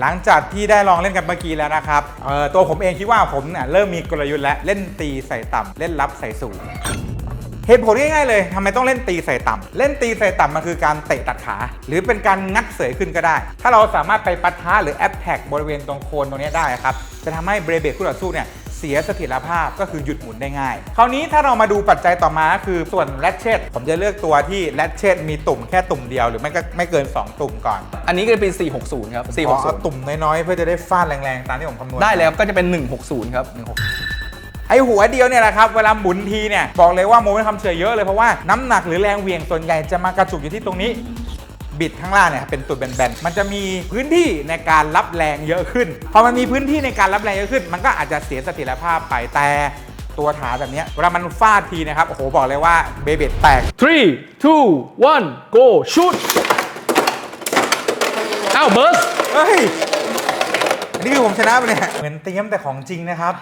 หลังจากที่ได้ลองเล่นกันเมื่อกี้แล้วนะครับตัวผมเองคิดว่าผมเนี่ยเริ่มมีกลยุทธ์แล้วเล่นตีใส่ต่ำเล่นรับใส่สูงเหตุผลง่ายๆเลยทำไมต้องเล่นตีใส่ต่ำเล่นตีใส่ต่ำมันคือการเตะตัดขา หรือเป็นการงัดเสยขึ้นก็ได้ ถ้าเราสามารถไปปะทะหรือแอปแท็กบริเวณตรงโคนตรงนี้ได้ครับ จะทำให้เบรเบกคู่ต่อสู้เนี่ย เสียเสถียรภาพก็คือหยุดหมุนได้ง่าย คราวนี้ถ้าเรามาดูปัจจัยต่อมาก็คือส่วนแรชเชตผมจะเลือกตัวที่แรชเชตมีตุ่มแค่ตุ่มเดียวหรือไม่ก็ไม่เกิน 2 ตุ่มก่อนอันนี้ก็จะเป็น 460 ครับ ขอเอา460 ตุ่มน้อยๆเพื่อจะได้ฟาดแรงๆตามที่ผมคำนวณได้เลยครับก็จะเป็น 160 ครับ ไอหัวเดียวเนี่ยแหละครับเวลาหมุนทีเนี่ยบอกเลยว่าโมเมนต์คำเฉยเยอะเลยเพราะว่าน้ำหนักหรือแรงเหวี่ยงส่วนใหญ่จะมากระจุกอยู่ที่ตรงนี้ บิดข้างล่างเนี่ยเป็นตัวแบนๆมันจะมีพื้นที่ในการรับแรงเยอะขึ้นพอมันมีพื้นที่ในการรับแรงเยอะขึ้น มันก็อาจจะเสียเสถียรภาพไปแต่ตัวถาแบบเนี้ยเวลามันฟาดทีนะครับโอ้โหบอกเลยว่าเบเบ็ดแตก 3 2 1 go shoot อ้าวเบิร์สเฮ้ยอันนี้คือผมชนะไปะเนี่ยเหมือนเตรียมแต่ของจริงนะครับ